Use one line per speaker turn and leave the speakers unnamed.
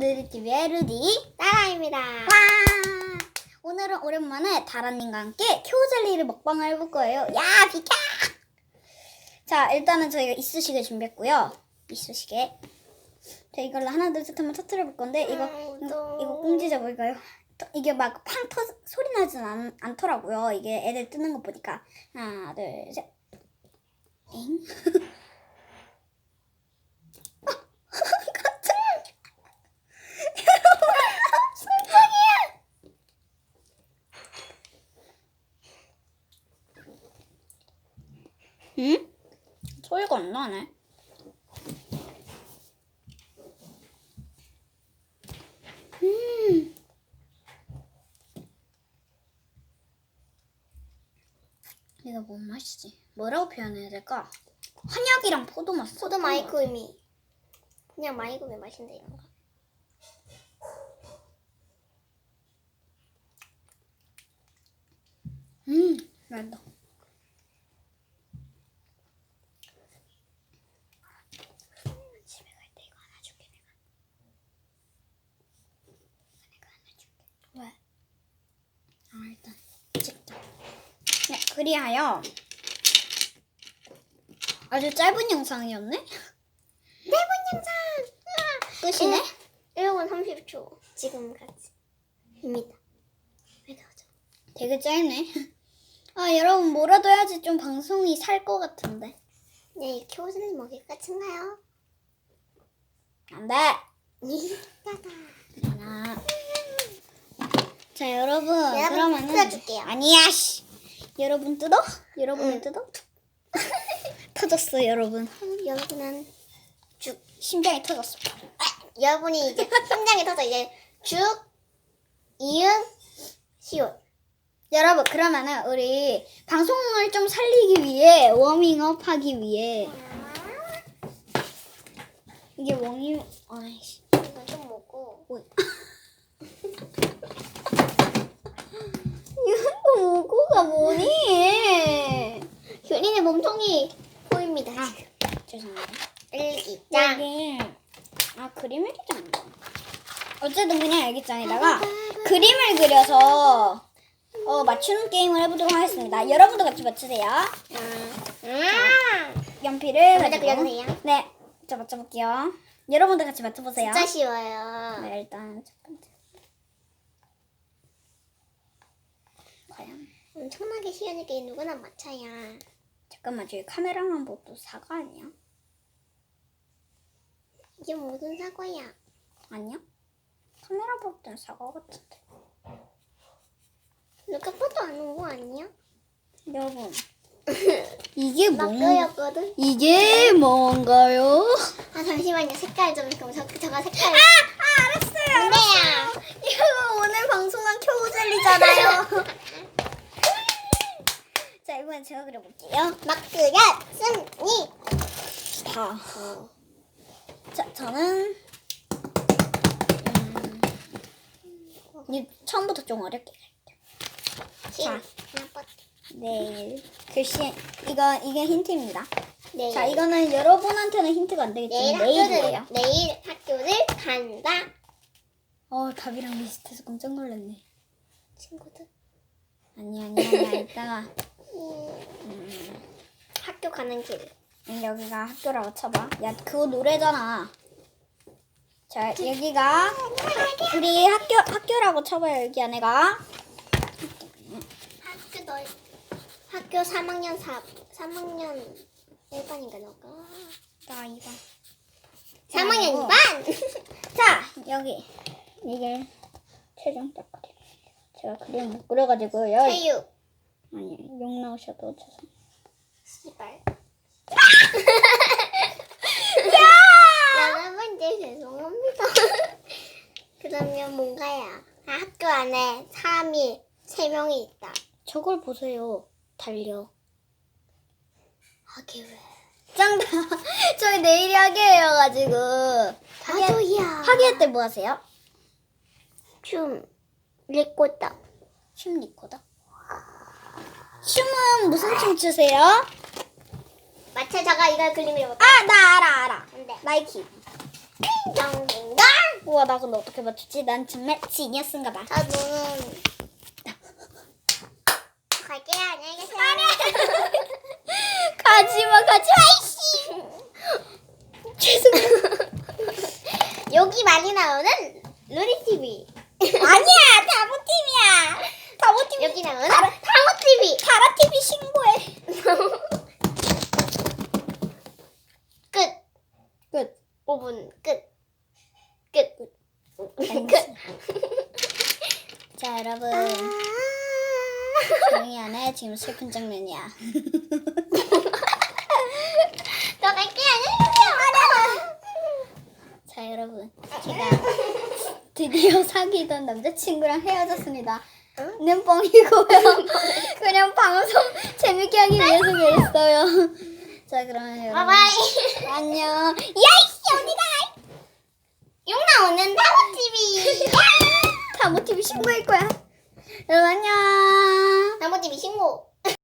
루디TV의 루디
따라입니다.
와! 오늘은 오랜만에 다라님과 함께 큐젤리를 먹방을 해볼 거예요. 야, 비켜! 자, 일단은 저희가 이쑤시개 준비했고요. 이쑤시개. 자, 이걸로 하나, 둘, 셋 한번 터트려 볼 건데, 이거, 이거, 이거 꽁지 잡을까요? 또 이게 막 팡 터, 소리 나진 않, 않더라고요. 이게 애들 뜨는 거 보니까. 하나, 둘, 셋. 엥? 갑자기. 술병이야! 응? 소리가 안 나네. 음. 이거 뭔 맛이지? 뭐라고 표현해야 될까? 한약이랑 포도 맛.
포도 마이크미. 그냥 마이크미 맛인데 이런 거.
음, 맛있다. 집에 갈 때 이거 하나 줄게 내가. 내가 하나 줄게. 왜? 아 일단 찍자. 네, 그리하여 아주 짧은 영상이었네.
대본 영상.
끝이네.
1분 30초. 지금까지. 입니다. 왜 나오죠?
되게 짧네. 아 여러분 뭐라도 해야지 좀 방송이 살 것 같은데.
네, 키워주는 먹일 것인가요?
안 돼.
따다.
하나. 자 여러분
여러분,
그러면은
뜯어줄게요.
아니야 씨. 여러분 뜯어? 여러분이
응.
뜯어? 터졌어 여러분.
여러분은 죽.
심장이 터졌어.
여러분이 이제 심장이 터져 이제 죽, 이응, 시옷.
여러분 그러면은 우리 방송을 좀 살리기 위해 워밍업 하기 위해 이게 워밍 아이씨.
이건 좀 먹고.
어이. 이거 뭐고가 뭐니?
몸통이 보입니다.
아. 죄송해요.
일기장.
여기 아 그림 일기장인가? 어쨌든 그냥 일기장에다가 그림을 그려서 어 맞추는 게임을 해보도록 하겠습니다. 여러분도 같이 맞추세요.
음.
연필을
먼저
가지고
그려주세요.
네, 저 맞춰볼게요. 여러분도 같이 맞춰보세요.
진짜 쉬워요.
네, 일단 첫 번째. 과연
엄청나게 쉬우니까 누구나 맞춰야.
잠깐만 저기 카메라만 보도 사과 아니야?
이게 무슨 사과야?
아니야? 카메라 볼 땐 사과 같은데.
누가 봐도 아는 거 아니야?
여러분 이게 막뭔
끄였거든.
이게 뭔가요?
아 잠시만요. 색깔 좀 그럼 저 저가 색깔.
아, 알았어요.
근데요.
이거 오늘 방송한 큐젤리잖아요. 자 이번엔 제가 그려볼게요.
승리.
다. 자 저는 음, 이 처음부터 좀 어렵게 갈게요.
자.
네 글씨 이거 이게 힌트입니다.
내일.
자 이거는 여러분한테는 힌트가 안
내일
되겠지만 내일이에요.
학교를 내일 학교를 간다.
어 답이랑 비슷해서 깜짝 놀랐네.
친구들.
아니 아니 아니 이따가
음, 학교 가는 길.
음, 여기가 학교라고 쳐봐. 야 그거 노래잖아. 자 여기가 우리 학교 학교라고 쳐봐요 여기 안에가.
학교 너 학교 3학년 4 3학년 1반인가 너가?
나 이거.
3학년
아이고.
2반.
자 여기 이게 최종적 그림. 제가 그림 못 그려가지고요.
체육.
아니 욕 나오셔도 죄송.
시발. 여러분들 죄송합니다. 그러면 뭔가야? 아, 학교 안에 3일 3명이 있다.
저걸 보세요. 달려.
하게 왜?
짱다. 저희 내일이 학예여가지고. 학예
나도야.
학예 때뭐 하세요?
춤 리꼬다.
춤 리코더. 춤은 무슨 춤 추세요?
마차 자가 이걸 그림을 해볼까?
아, 나 알아, 알아.
안돼.
나이키. 우와 나 근데 어떻게 맞추지? 난 정말 지니어스인가 봐.
자, 너는 갈게요. 안녕히 계세요.
가지마 가지마 이씨. 죄송해요.
여기 많이 나오는 루리 TV.
아니야 다보팀이야. 다보팀
여기 나오는 타모 TV.
다라 TV 신고해.
끝.
끝.
5분 끝. 끝. 끝.
자 여러분 조용히 안해 지금 슬픈 장면이야.
너 갈게요. 안녕히 계세요.
자 여러분 제가 드디어 사귀던 남자친구랑 헤어졌습니다. 는 뻥이고요. 그냥 방송 재밌게 하기 위해서 그랬어요. 자 그러면 여러분. 안녕. 야이씨 어디가?
용 나오는 타모 TV.
신고할 거야. 여러분 안녕.
TV 신고.